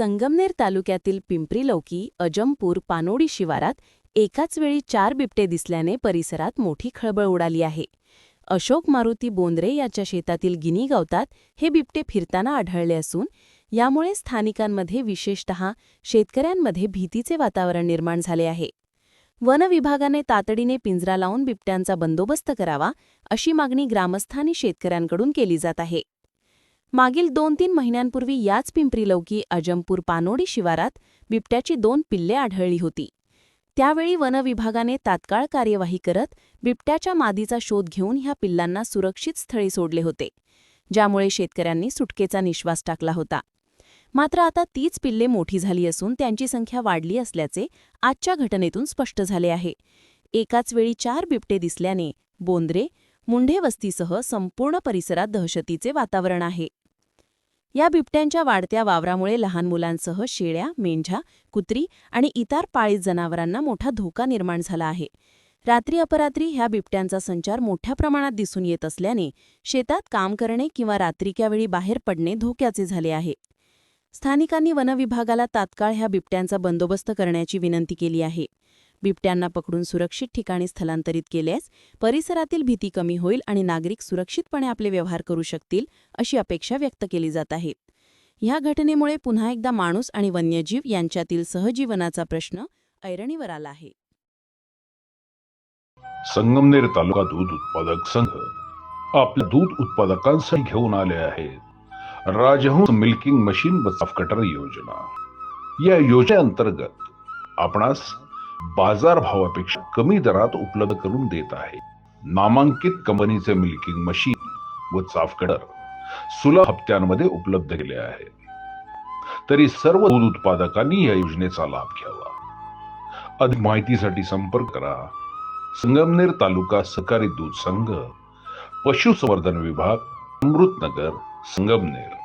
संगमनेर तालुक्यातील पिंपरी लौकी अजमपूर पानोडी शिवारात एकाच वेळी चार बिबटे दिसल्याने परिसरात मोठी खळबळ उडाली आहे. अशोक मारुती बोंद्रे याच्या शेतातील गिनी गवतात हे बिबटे फिरताना आढळले असून यामुळे स्थानिकांमध्ये विशेषतः शेतकऱ्यांमध्ये भीतीचे वातावरण निर्माण झाले आहे. वन विभागाने तातडीने पिंजरा लावून बिबट्यांचा बंदोबस्त करावा अशी मागणी ग्रामस्थानी शेतकऱ्यांकडून केली जात आहे. मागील दोन तीन महिन्यांपूर्वी याच पिंपरीलौकी अजमपूर पानोडी शिवारात बिबट्याची दोन पिल्ले आढळली होती. त्यावेळी वनविभागाने तात्काळ कार्यवाही करत बिबट्याच्या मादीचा शोध घेऊन ह्या पिल्लांना सुरक्षित स्थळी सोडले होते ज्यामुळे शेतकऱ्यांनी सुटकेचा निश्वास टाकला होता. मात्र आता तीच पिल्ले मोठी झाली असून त्यांची संख्या वाढली असल्याचे आजच्या घटनेतून स्पष्ट झाले आहे. एकाच वेळी चार बिबटे दिसल्याने बोंद्रे मुंढे वस्तीसह संपूर्ण परिसरात दहशतीचे वातावरण आहे. या बिबट्यांच्या वाढत्या वावरामुळे लहान मुलांसह शेळ्या मेंढ्या कुत्री आणि इतर पाळीत जनावरांना मोठा धोका निर्माण झाला आहे. रात्री अपरात्री ह्या बिबट्यांचा संचार मोठ्या प्रमाणात दिसून येत असल्याने शेतात काम करणे किंवा रात्रीच्या वेळी बाहेर पडणे धोक्याचे झाले आहे. स्थानिकांनी वनविभागाला तात्काळ ह्या बिबट्यांचा बंदोबस्त करण्याची विनंती केली आहे. बिबट्यांना पकडून सुरक्षित ठिकाणी स्थलांतरित केल्यास परिसरातील भीती कमी होईल आणि नागरिक सुरक्षितपणे आपले व्यवहार करू शकतील अशी अपेक्षा व्यक्त केली जात आहे. ह्या घटनेमुळे पुन्हा एकदा माणूस आणि वन्यजीव यांच्यातील सहजीवनाचा प्रश्न ऐरणीवर आला आहे. संगमनेर तालुका दूध उत्पादक संघ आपल्या दूध उत्पादकांसाठी घेऊन आले आहेत राजहंस मिल्किंग मशीन बचाव कटर योजना. या योजनेअंतर्गत आपणास बाजारभावापेक्षा कमी दरात उपलब्ध करून देत आहे. नामांकित कंपनीचे मिल्किंग मशीन व चाफ कटर सुलभ हप्त्यांमध्ये उपलब्ध केले आहे. तरी सर्व दूध उत्पादकांनी या योजनेचा लाभ घ्यावा. अधिक माहितीसाठी संपर्क करा. संगमनेर तालुका सहकारी दूध संघ पशुसंवर्धन विभाग अमृतनगर संगमनेर.